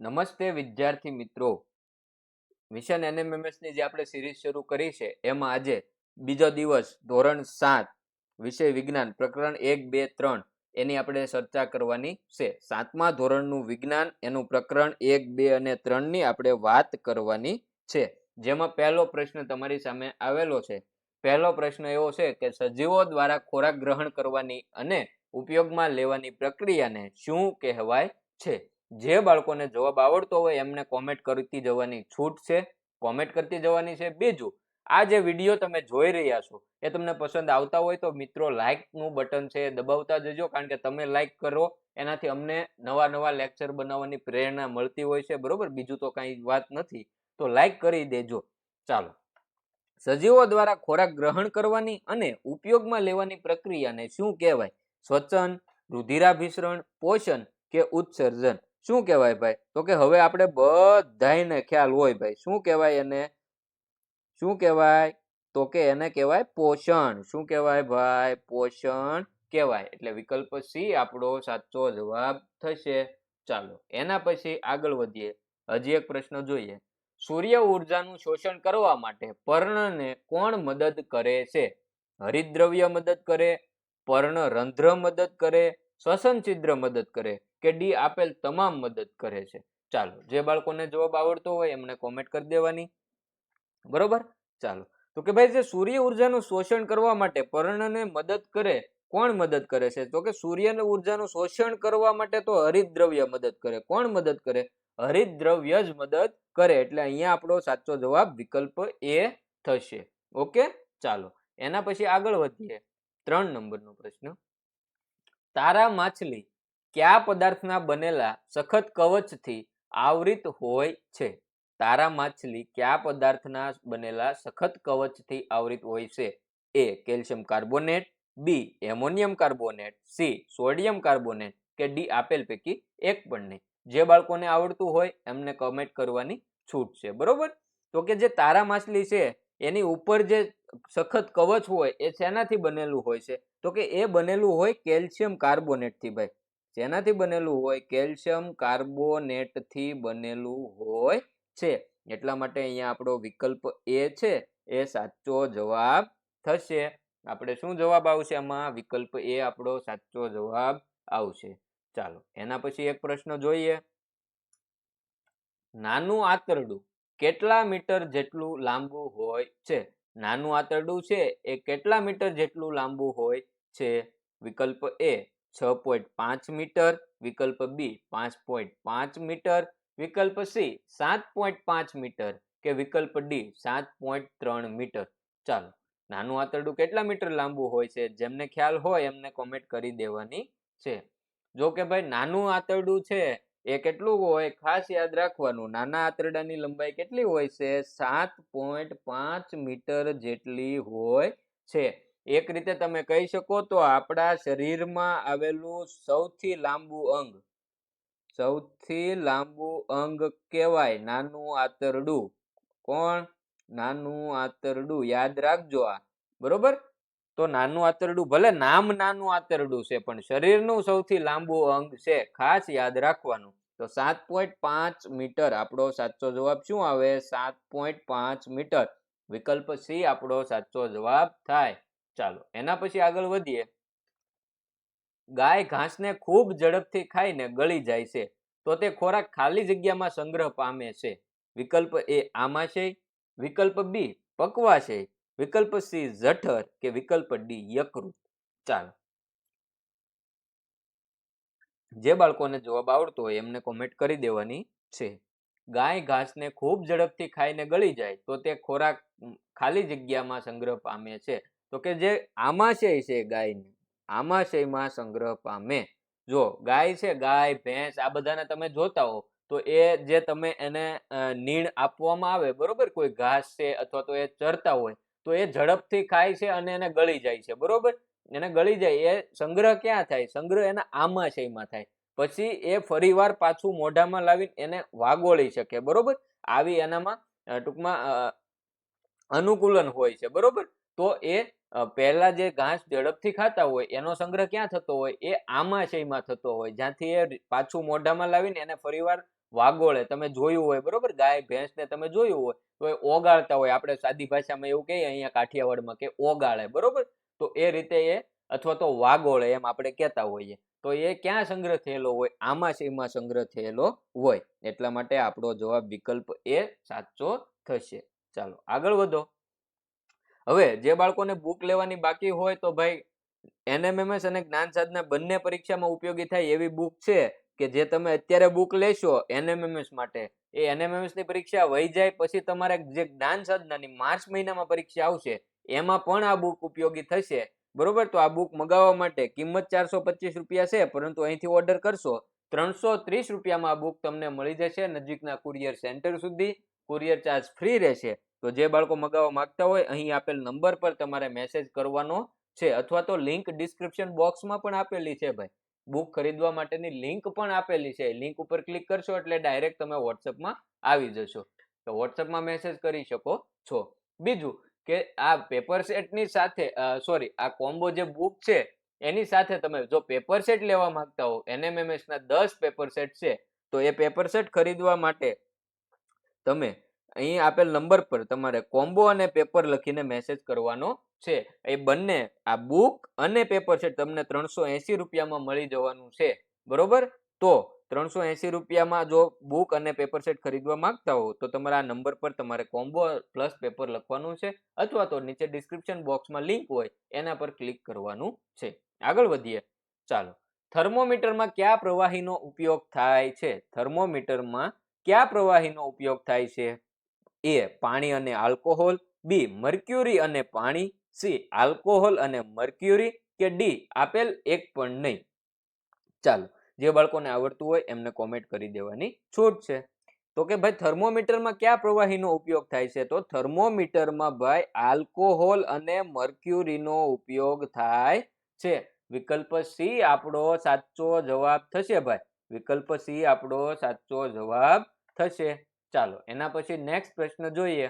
નમસ્તે વિદ્યાર્થી મિત્રો. મિશન એનએમએમએસની જે આપણે સિરીઝ શરૂ કરી છે, એમાં આજે બીજો દિવસ, ધોરણ સાત, વિષય વિજ્ઞાન, પ્રકરણ એક, બે, ત્રણ, એની આપણે ચર્ચા કરવાની છે. સાતમા ધોરણનું વિજ્ઞાન, એનું પ્રકરણ એક, બે અને ત્રણની આપણે વાત કરવાની છે. જેમાં પહેલો પ્રશ્ન તમારી સામે આવેલો છે. પહેલો પ્રશ્ન એવો છે કે સજીવો દ્વારા ખોરાક ગ્રહણ કરવાની અને ઉપયોગમાં લેવાની પ્રક્રિયાને શું કહેવાય છે? જે બાળકોને જવાબ આવડતો હોય એમને કોમેન્ટ કરતી જવાની છૂટ છે કોમેન્ટ કરતી જવાની છે. બીજું, આ જે વીડિયો તમે જોઈ રહ્યા છો, એ તમને પસંદ આવતા હોય તો મિત્રો લાઇકનું બટન છે એ દબાવતા જજો, કારણ કે તમે લાઇક કરો, એનાથી અમને નવા નવા લેક્ચર બનાવવાની પ્રેરણા મળતી હોય છે, બરોબર? બીજું તો કાંઈ વાત નથી. તો લાઇક કરી દેજો. ચાલો. સજીવો દ્વારા ખોરાક ગ્રહણ કરવાની અને ઉપયોગમાં લેવાની પ્રક્રિયાને શું કહેવાય? સ્વચન રુધિરાભિસરણ, પોષણ કે ઉત્સર્જન. શું કહેવાય ભાઈ? તો કે હવે આપણે બધાને ખ્યાલ હોય ભાઈ. શું કહેવાય એને? શું કહેવાય? તો કે એને કહેવાય પોષણ. શું કહેવાય ભાઈ? પોષણ કહેવાય. એટલે વિકલ્પ સી આપણો સાચો જવાબ થશે. ચાલો, એના પછી આગળ વધીએ. હજી એક પ્રશ્ન જોઈએ. સૂર્ય ઉર્જાનું શોષણ કરવા માટે પર્ણને કોણ મદદ કરે છે? હરિદ્રવ્ય મદદ કરે પર્ણરંધ્ર મદદ કરે, શ્વસન છિદ્ર મદદ કરે કે ડી આપેલ તમામ મદદ કરે છે. ચાલો, જે બાળકોને જવાબ આવડતો હોય એમને કોમેન્ટ કરી દેવાની. બરોબર? ચાલો. તો કે ભાઈ, જે સૂર્ય ઉર્જાનું શોષણ કરવા માટે પર્ણને મદદ કરે, કોણ મદદ કરે છે? તો કે સૂર્ય ઉર્જાનું શોષણ કરવા માટે તો હરિતદ્રવ્ય મદદ કરે. કોણ મદદ કરે? હરિતદ્રવ્ય જ મદદ કરે. એટલે અહીંયા આપણો સાચો જવાબ વિકલ્પ એ થશે. ઓકે? ચાલો. એના પછી આગળ વધીએ. ત્રણ નંબરનો પ્રશ્ન. તારા માછલી કયા પદાર્થના બનેલા સખત કવચથી આવૃત હોય છે? તારા માછલી કયા પદાર્થના બનેલા સખત કવચથી આવૃત હોય છે? A calcium carbonate, B ammonium carbonate, C sodium carbonate કે ડી આપેલ પૈકી એક પણ નહીં. જે બાળકોને આવડતું હોય એમને કમેન્ટ કરવાની છૂટ છે. બરોબર? તો કે જે તારા માછલી છે, એની ઉપર જે સખત કવચ હોય એ શેનાથી બનેલું હોય છે? તો કે એ બનેલું હોય કેલ્શિયમ કાર્બોનેટથી ભાઈ. જેનાથી બનેલું હોય? કેલ્શિયમ કાર્બોનેટથી બનેલું હોય છે. એટલા માટે અહીંયા આપણો વિકલ્પ એ છે. એ સાચો જવાબ થશે. આપણે શું જવાબ આવશે આમાં? વિકલ્પ એ આપણો સાચો જવાબ આવશે. ચાલો, એના પછી એક પ્રશ્ન જોઈએ. નાનું આંતરડું કેટલા મીટર જેટલું લાંબુ હોય છે? નાનું આંતરડું છે એ કેટલા મીટર જેટલું લાંબુ હોય છે? વિકલ્પ એ છ પોઈન્ટ પાંચ મીટર, વિકલ્પ બી પાંચ પોઈન્ટ પાંચ મીટર, વિકલ્પ સી સાત પોઈન્ટ પાંચ મીટર કે વિકલ્પ ડી સાત પોઈન્ટ ત્રણ મીટર. ચાલો, નાનું આંતરડું કેટલા મીટર લાંબુ હોય છે? જેમને ખ્યાલ હોય એમને કોમેન્ટ કરી દેવાની છે. જો કે ભાઈ, નાનું આંતરડું છે એ કેટલું હોય? ખાસ યાદ રાખવાનું, નાના આંતરડાની લંબાઈ કેટલી હોય છે? સાત પોઈન્ટ પાંચ મીટર જેટલી હોય છે. એક રીતે તમે કહી શકો તો આપણા શરીરમાં આવેલું સૌથી લાંબુ અંગ, સૌથી લાંબુ અંગ કહેવાય નાનું આંતરડું. કોણ? નાનું આંતરડું. યાદ રાખજો આ. બરોબર? તો નાનું આંતરડું ભલે નામ નાનું આંતરડું છે, પણ શરીરનું સૌથી લાંબુ અંગ છે, ખાસ યાદ રાખવાનું. તો સાત પોઈન્ટ પાંચ મીટર આપણો સાચો જવાબ શું આવે? સાત પોઈન્ટ પાંચ મીટર. વિકલ્પ સી આપણો સાચો જવાબ થાય. ચાલો, એના પછી આગળ વધીએ. ગાય ઘાસને ખૂબ ઝડપથી ખાઈને ગળી જાય છે, તો તે ખોરાક ખાલી જગ્યામાં સંગ્રહ પામે છે. વિકલ્પ એ આમાશય વિકલ્પ બી પકવાશય વિકલ્પ સી, જઠર કે વિકલ્પ ડી, યકૃત. ચાલો. જે બાળકોને જવાબ આવડતો હોય એમને કોમેન્ટ કરી દેવાની છે. ગાય ઘાસને ખૂબ ઝડપથી ખાઈને ગળી જાય તો તે ખોરાક ખાલી જગ્યામાં સંગ્રહ પામે છે. તો કે જે આમાશય છે ગાયની, આમાશયમાં સંગ્રહ પામે. જો ગાય છે, ગાય, ભેંસ, આ બધાને તમે જોતા હો, તો એ જે તમે એને નીણ આપવામાં આવે, બરોબર? કોઈ ઘાસ છે અથવા તો એ ચરતા હોય તો એ ઝડપથી ખાય છે અને એને ગળી જાય છે, બરોબર? એને ગળી જાય, એ સંગ્રહ ક્યાં થાય? સંગ્રહ એના આમાશયમાં થાય. પછી એ ફરીવાર પાછું મોઢામાં લાવીને એને વાગોળી શકે, બરોબર? આવી એનામાં ટૂંકમાં અનુકૂલન હોય છે, બરોબર? તો એ પહેલા જે ઘાસ ઝડપથી ખાતા હોય, એનો સંગ્રહ ક્યાં થતો હોય? એ આમાશયમાં થતો હોય, જ્યાંથી એ પાછું મોઢામાં લાવીને એને ફરીવાર વાગોળે તમે જોયું હોય, બરોબર? ગાય ભેંસને તમે જોયું હોય, તો એ ઓગાળતા હોય. આપણે સાદી ભાષામાં એવું કહીએ, અહીંયા કાઠિયાવાડમાં કે ઓગાળે, બરોબર? તો એ રીતે એ, અથવા તો વાગોળે એમ આપણે કહેતા હોઈએ. તો એ ક્યાં સંગ્રહ થયેલો હોય? આમાશયમાં સંગ્રહ થયેલો હોય. એટલા માટે આપણો જવાબ વિકલ્પ એ સાચો થશે. ચાલો, આગળ વધો. હવે, જે બાળકોને બુક લેવાની બાકી હોય તો ભાઈ એનએમએમએસ અને જ્ઞાન સાધના બંને પરીક્ષામાં ઉપયોગી થાય એવી બુક છે. કે જે તમે અત્યારે બુક લેશો એનએમએમએસ માટે, એ એનએમએમએસની પરીક્ષા વહી જાય પછી તમારે જે જ્ઞાન સાધનાની માર્ચ મહિનામાં પરીક્ષા આવશે, એમાં પણ આ બુક ઉપયોગી થશે. બરોબર? તો આ બુક મગાવવા માટે કિંમત ચારસો પચીસ રૂપિયા છે, પરંતુ અહીંથી ઓર્ડર કરશો, ત્રણસો ત્રીસ રૂપિયામાં આ બુક તમને મળી જશે નજીકના કુરિયર સેન્ટર સુધી. કુરિયર ચાર્જ ફ્રી રહેશે. તો જે બાળકો મગાવવા માંગતા હોય, અહીં આપેલ નંબર પર તમારે મેસેજ કરવાનો છે, અથવા તો લિંક ડિસ્ક્રિપ્શન બોક્સમાં પણ આપેલી છે ભાઈ. બુક ખરીદવા માટેની લિંક પણ આપેલી છે. લિંક ઉપર ક્લિક કરશો એટલે ડાયરેક્ટ તમે વોટ્સઅપમાં આવી જશો. તો વોટ્સઅપમાં મેસેજ કરી શકો છો. બીજું કે આ પેપર સેટની સાથે સોરી, આ કોમ્બો જે બુક છે, એની સાથે તમે જો પેપર સેટ લેવા માંગતા હો, એનએમએમએસના દસ પેપર સેટ છે, તો એ પેપર સેટ ખરીદવા માટે તમે અહીં આપેલ નંબર પર તમારે કોમ્બો અને પેપર લખીને મેસેજ કરવાનો છે. એ બંને, આ બુક અને પેપર સેટ તમને ત્રણસો એંસી રૂપિયામાં મળી જવાનું છે. બરોબર? તો ત્રણસો એસી રૂપિયામાં જો બુક અને પેપર સેટ ખરીદવા માંગતા હો, તો તમારા આ નંબર પર તમારે કોમ્બો પ્લસ પેપર લખવાનું છે અથવા તો નીચે ડિસ્ક્રિપ્શન બોક્સમાં લિંક હોય, એના પર ક્લિક કરવાનું છે. આગળ વધીએ. ચાલો. થર્મોમીટરમાં કયા પ્રવાહીનો ઉપયોગ થાય છે? થર્મોમીટરમાં કયા પ્રવાહીનો ઉપયોગ થાય છે? એ પાણી અને આલ્કોહોલ, બી મર્ક્યુરી અને પાણી, સી આલ્કોહોલ અને મર્ક્યુરી કે ડી આપેલ એક પણ નહીં. ચાલો, જે બાળકોને આવડતું હોય એમને કોમેન્ટ કરી દેવાની છૂટ છે. તો કે ભાઈ, થર્મોમીટરમાં કયા પ્રવાહીનો ઉપયોગ થાય છે? તો થર્મોમીટરમાં ભાઈ, આલ્કોહોલ અને મર્ક્યુરીનો ઉપયોગ થાય છે. વિકલ્પ સી આપણો સાચો જવાબ થશે ભાઈ. વિકલ્પ સી આપણો સાચો જવાબ થશે. ચાલો, એના પછી નેક્સ્ટ પ્રશ્ન જોઈએ.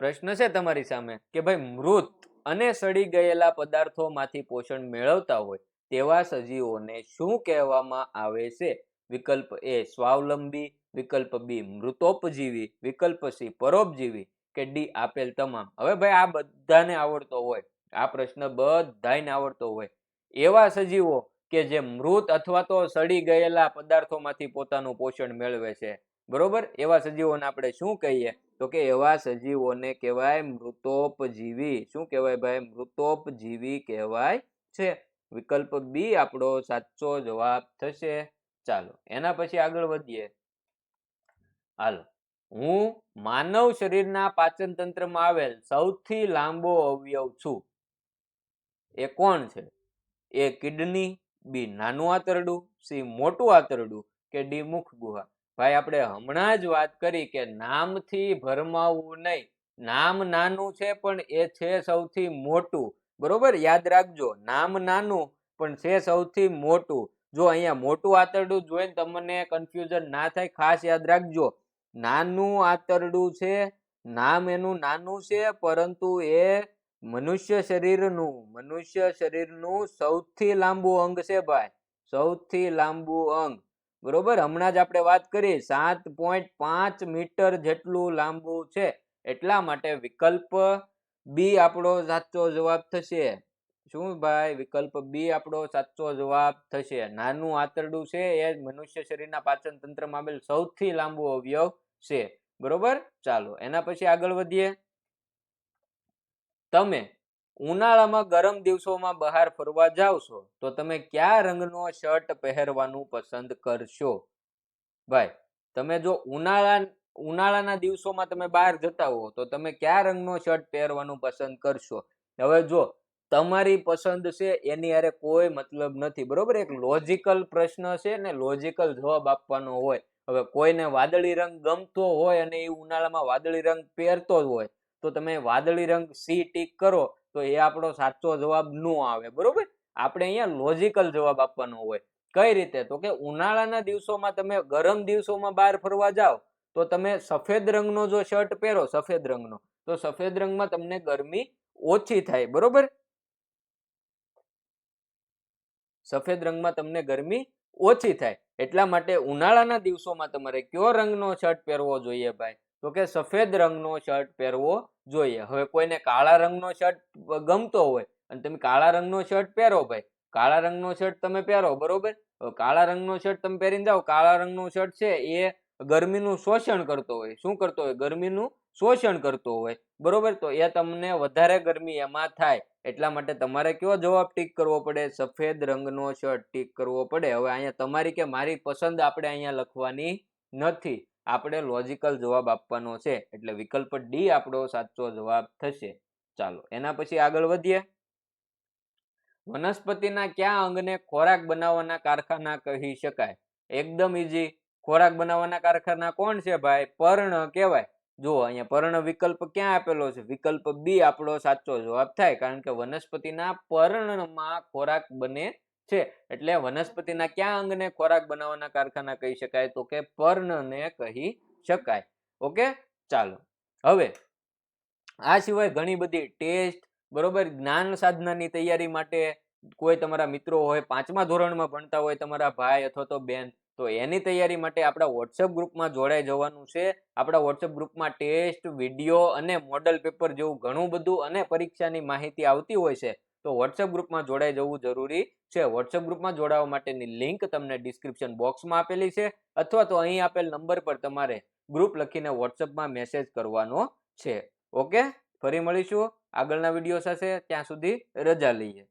પ્રશ્ન છે તમારી સામે કે ભાઈ મૃત અને સડી ગયેલા પદાર્થોમાંથી પોષણ મેળવતા હોય તેવા સજીવોને શું કહેવામાં આવે છે? વિકલ્પ એ સ્વાવલંબી, વિકલ્પ બી મૃતોપજીવી, વિકલ્પ સી પરોપજીવી કે ડી આપેલ તમામ. હવે ભાઈ આ બધાને આવડતો હોય, આ પ્રશ્ન બધાને આવડતો હોય. એવા સજીવો કે જે મૃત અથવા તો સડી ગયેલા પદાર્થોમાંથી પોતાનું પોષણ મેળવે છે. બરોબર? એવા સજીવોને આપણે શું કહીએ? તો કે એવા સજીવોને કહેવાય મૃતોપજીવી. શું કહેવાય ભાઈ? મૃતોપજીવી કહેવાય છે. વિકલ્પ બી આપણો સાચો જવાબ થશે. ચાલો, એના પછી આગળ વધીએ. હાલો, હું માનવ શરીરના પાચન તંત્રમાં આવેલ સૌથી લાંબો અવયવ છું. એ કોણ છે? એ કિડની બી નાનું આંતરડું, સી મોટું આંતરડું કે ડી મુખ ગુહા? ભાઈ, આપણે હમણાં જ વાત કરી કે નામથી ભરમાવું નહીં. નામ નાનું છે, પણ એ છે સૌથી મોટું. બરોબર? યાદ રાખજો, નામ નાનું, પણ છે સૌથી મોટું. જો અહીંયા મોટું આંતરડું જોઈને તમને કન્ફ્યુઝન ના થાય, ખાસ યાદ રાખજો. નાનું આંતરડું છે, નામ એનું નાનું છે, પરંતુ એ મનુષ્ય શરીરનું મનુષ્ય શરીરનું સૌથી લાંબુ અંગ છે ભાઈ. સૌથી લાંબુ અંગ. બરોબર? હમણાં જ આપણે વાત કરી, સાત પોઈન્ટ પાંચ મીટર જેટલું લાંબુ છે. એટલા માટે વિકલ્પ બી આપણો સાચો જવાબ થશે. શું ભાઈ? વિકલ્પ બી આપણો સાચો જવાબ થશે. નાનું આંતરડું છે એ મનુષ્ય શરીરના પાચન તંત્રમાં આવેલ સૌથી લાંબુ અવયવ છે. બરોબર? ચાલો, એના પછી આગળ વધીએ. તમે ઉનાળામાં ગરમ દિવસોમાં બહાર ફરવા જાઓ છો, તો તમે કયા રંગનો શર્ટ પહેરવાનું પસંદ કરશો? ભાઈ, તમે જો ઉનાળા, ઉનાળાના દિવસોમાં તમે બહાર જતા હો, તો તમે કયા રંગનો શર્ટ પહેરવાનું પસંદ કરશો? હવે જો તમારી પસંદ છે, એની હારે કોઈ મતલબ નથી, બરોબર? એક લોજિકલ પ્રશ્ન છે ને લોજિકલ જવાબ આપવાનો હોય. હવે કોઈને વાદળી રંગ ગમતો હોય અને એ ઉનાળામાં વાદળી રંગ પહેરતો જ હોય તો તમે વાદળી રંગ સી ટીક કરો, તો એ આપણો સાચો જવાબ ન આવે, બરોબર? આપણે અહીંયા લોજિકલ જવાબ આપવાનો હોય. કઈ રીતે? તો કે ઉનાળાના દિવસોમાં તમે ગરમ દિવસોમાં બહાર ફરવા જાઓ, તો તમે સફેદ રંગનો જો શર્ટ પહેરો, સફેદ રંગનો, તો સફેદ રંગમાં તમને ગરમી ઓછી થાય, બરોબર? સફેદ રંગમાં તમને ગરમી ઓછી થાય. એટલા માટે ઉનાળાના દિવસોમાં તમારે કયો રંગનો શર્ટ પહેરવો જોઈએ ભાઈ? તો કે સફેદ રંગનો શર્ટ પહેરવો જોઈએ. હવે કોઈને કાળા રંગનો શર્ટ ગમતો હોય અને તમે કાળા રંગનો શર્ટ પહેરો ભાઈ. કાળા રંગનો શર્ટ તમે પહેરો, બરોબર? કાળા રંગનો શર્ટ તમે પહેરીને જાઓ. કાળા રંગનો શર્ટ છે એ ગરમીનું શોષણ કરતો હોય. શું કરતો હોય? ગરમીનું શોષણ કરતો હોય. બરોબર? તો એ તમને વધારે ગરમી એમાં થાય. એટલા માટે તમારે કયો જવાબ ટીક કરવો પડે? સફેદ રંગનો શર્ટ ટીક કરવો પડે. હવે અહીંયા તમારી કે મારી પસંદ આપણે અહીંયા લખવાની નથી. આપણે લોજિકલ જવાબ આપવાનો છે, એટલે વિકલ્પ ડી આપણો સાચો જવાબ થશે. ચાલો, એના પછી આગળ વધીએ. વનસ્પતિના કયા અંગને ખોરાક બનાવવાના કારખાના કહી શકાય? એકદમ ઈઝી ખોરાક બનાવવાના કારખાના કોણ છે ભાઈ? પર્ણ કહેવાય. જુઓ, અહીંયા પર્ણ વિકલ્પ ક્યાં આપેલો છે? વિકલ્પ બી આપણો સાચો જવાબ થાય, કારણ કે વનસ્પતિના પર્ણમાં ખોરાક બને છે. એટલે વનસ્પતિના કયા અંગને ખોરાક બનાવવાના કારખાના કહી શકાય તો કે પર્ણને કહી શકાય. ઓકે? ચાલો. હવે, આ સિવાય ઘણી બધી ટેસ્ટ, બરોબર, જ્ઞાન સાધનાની તૈયારી માટે કોઈ તમારા મિત્રો હોય, પાંચમા ધોરણમાં ભણતા હોય તમારા ભાઈ અથવા તો બેન, તો એની તૈયારી માટે આપણા વોટ્સઅપ ગ્રુપમાં જોડાઈ જવાનું છે. આપણા વોટ્સઅપ ગ્રુપમાં ટેસ્ટ, વીડિયો અને મોડલ પેપર જેવું ઘણું બધું અને પરીક્ષાની માહિતી આવતી હોય છે. તો વોટ્સઅપ ગ્રુપમાં જોડાઈ જવું જરૂરી છે. વોટ્સઅપ ગ્રુપમાં જોડાવા માટેની લિંક તમને ડિસ્ક્રિપ્શન બોક્સમાં આપેલી છે અથવા તો અહીં આપેલ નંબર પર તમારે ગ્રુપ લખીને વોટ્સએપમાં મેસેજ કરવાનો છે. ઓકે? ફરી મળીશું આગળના વીડિયો સાથે. ત્યાં સુધી રજા લઈએ.